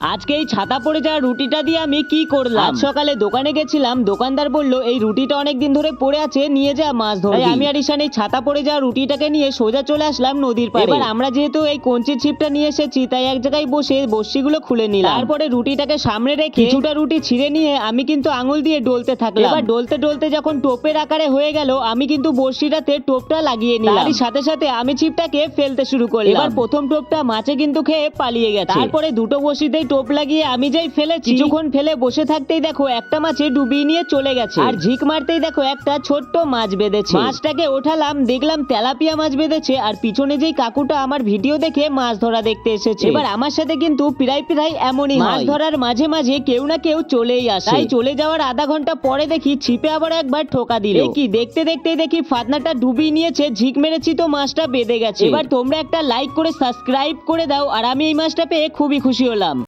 আজকে এই ছাতা পড়ে যাওয়া রুটিটা দিয়ে আমি কি করলাম? আজ সকালে দোকানে গেছিলাম দোকানদার বলল এই রুটিটা অনেক দিন ধরে পড়ে আছে নিয়ে যা মাছ ধরে আমি আর ঈশান এই ছাতা পড়ে যাওয়া রুটিটাকে নিয়ে সোজা চলে আসলাম নদীর পাড়ে। এবার আমরা যেহেতু এই কঞ্চির ছিপটা নিয়ে এসেছি তাই এক জায়গায় বসে বস্যিগুলো খুলে নিলাম। তারপরে রুটিটাকে সামনে রেখে কিছুটা রুটি ছিঁড়ে নিয়ে আমি কিন্তু আঙুল দিয়ে ডলতে থাকলাম। এবার ডলতে ডলতে যখন টোপের আকারে হয়ে গেল আমি কিন্তু বড়শিটাতে টোপটা লাগিয়ে নিলাম। তারই সাথে সাথে আমি ছিপটাকে ফেলতে শুরু করলাম। এবার প্রথম টোপটা মাছে কিন্তু খেয়ে পালিয়ে গেছে। তারপরে দুটো বসিতেই টোপ লাগিয়ে আমি যাই ফেলেছি। কিছুক্ষণ ফেলে বসে থাকতেই দেখো একটা মাছে ডুবিয়ে নিয়ে চলে গেছে। আর ঝিক মারতেই দেখো একটা ছোট্ট মাছ বেঁধেছে। মাছটাকে ওঠালাম দেখলাম তেলাপিয়া মাছ বেঁধেছে আর পিছনে যেই কাকুটা আমার ভিডিও দেখে মাছ ধরা দেখতে এসেছে। এবার আমার সাথে কিন্তু প্রায় প্রায় এমনই মাছ ধরার মাঝে মাঝে কেউ না কেউ চলেই আসে। তাই চলে যাওয়ার আধা ঘণ্টা পরে দেখি ছিপে আবার একবার ঠোকা দিল। কি দেখতে দেখতে দেখি ফাতনাটা ডুবিয়ে নিয়েছে ঝিক মেরেছি তো মাছটা বেঁধে গেছে। এবার তোমরা একটা লাইক করে সাবস্ক্রাইব করে দাও আর আমি এই মাছটা পেয়ে খুবই খুশি হলাম।